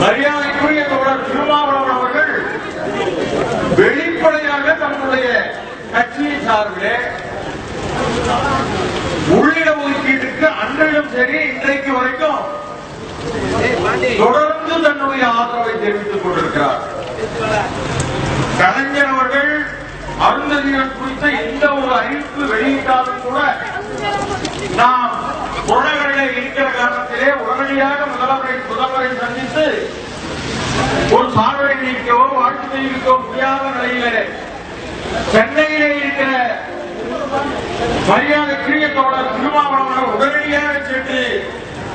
மரியாதைக்குரிய தோழர் திருமாவளவன் அவர்கள் வெளிப்படையாக தன்னுடைய கட்சியின் சார்பிலே உள்ளிட ஒதுக்கீட்டுக்கு அன்றையும் சரி இன்றைக்கு வரைக்கும் தொடர்ந்து தன்னுடைய ஆதரவை தெரிவித்துக் கொண்டிருக்கிறார். கலைஞர் அவர்கள் அருந்ததியர் குறித்த எந்த ஒரு அறிவிப்பு வெளியிட்டாலும் கூட நாம் புறநகரிலே இருக்கிற காரணத்திலே உடனடியாக முதல்வரை முதல்வரை சந்தித்து ஒரு சார்பை நீக்கவோ வாழ்த்து தெரிவிக்கவோ முடியாத நிலையிலே சென்னையிலே இருக்கிற மரியாதைக்குரிய தோழர் திருமாவளவன் உடனடியாக சென்று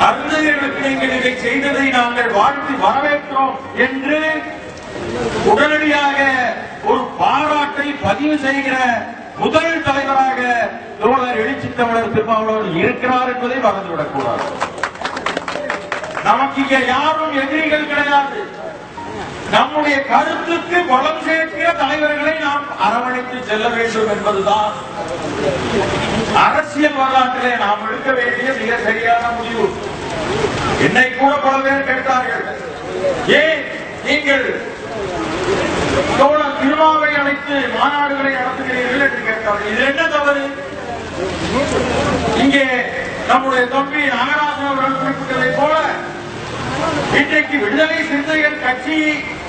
அருந்ததியர்களுக்கு நீங்கள் இதை செய்ததை நாங்கள் வாழ்த்து வரவேற்கிறோம் என்று உடனடியாக ஒரு பாராட்டை பதிவு செய்கிற முதல் தலைவராக தோழர் எழுச்சி தமிழர் திருமாவளவன் இருக்கிறார் என்பதை மறந்துவிடக் கூடாது நமக்கு இங்க யாரும் எதிரிகள் கிடையாது. நம்முடைய கருத்துக்கு பலம் சேர்க்கிற தலைவர்களை நாம் அரவணைத்து செல்ல வேண்டும் என்பதுதான் அரசியல் வரலாற்றிலே நாம் எடுக்க வேண்டிய மிக சரியான முடிவு. என்னை கூட பல பேர் கேட்டார்கள் ஏன் நீங்கள் தோழர் திருமாவை மாநாடுகளை நடத்துகிறீர்கள் என்று கேட்டார்கள் இது என்ன தவறு? இங்கே நம்முடைய தம்பி நாகராஜன் அவர்கள் குறிப்பிட்டதை போல இன்றைக்கு விடுதலை சிந்தைகள் கட்சி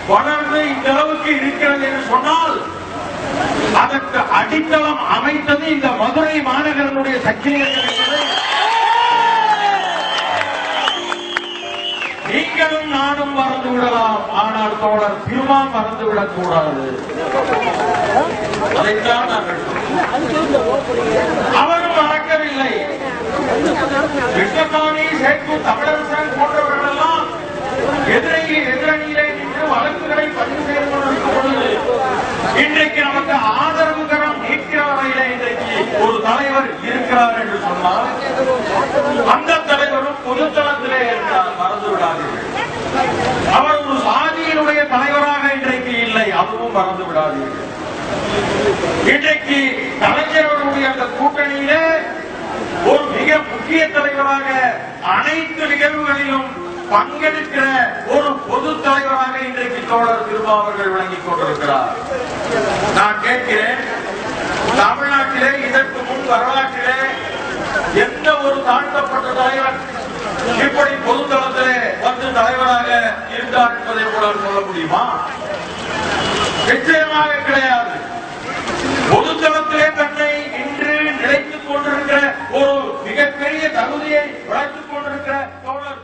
வளர்ந்து இந்த அளவுக்கு இருக்கிறது என்று சொன்னால் அதற்கு அடித்தளம் அமைத்தது இந்த மதுரை மாநகரனுடைய சக்திகள் நானும் மறந்து விடலாம். ஆனால் தோழர் திருமா மறந்து விடக்கூடாது. அதைத்தான் நாங்கள் அவரும் மறக்கவில்லை. கிருஷ்ணசாமி சேக்கு தமிழரசன் போன்றவர்கள் எல்லாம் எதிரையில் எதிரணியிலே நின்று வழக்குகளை பதிவு செய்து கொண்டிருக்கும் பொழுது இன்றைக்கு நமக்கு ஆதரவு கரம் நீக்கிற வரையிலே இன்றைக்கு ஒரு தலைவர் இருக்கிறார் என்று சொன்னால் அந்த பொதுத்தளத்திலே மறந்து விடாதீர்கள் அவர் ஒரு சாதியினுடைய தலைவராக இன்றைக்கு இல்லை அதுவும் மறந்து விடாதீர்கள் இன்றைக்கு கலைஞர் அவர்களுடைய அந்த கூட்டணியிலே ஒரு மிக முக்கிய தலைவராக அனைத்து நிகழ்வுகளிலும் பங்கெடுக்கிற ஒரு பொது தலைவராக இன்றைக்கு தோழர் திருமாவர்கள் விளங்கிக் கொண்டிருக்கிறார். நான் கேட்கிறேன் தமிழ்நாட்டிலே இதற்கு முன் வரலாற்றிலே எந்த ஒரு தாழ்த்தப்பட்ட தலைவர் இப்படி பொதுத்தளத்திலே வந்து தலைவராக இருந்தார் என்பதை கூட சொல்ல முடியுமா? நிச்சயமாக கிடையாது. பொதுத்தளத்திலே தன்னை இன்று நிலைத்துக் கொண்டிருக்கிற ஒரு மிகப்பெரிய தகுதியை வளர்த்துக் கொண்டிருக்கிற தோழர்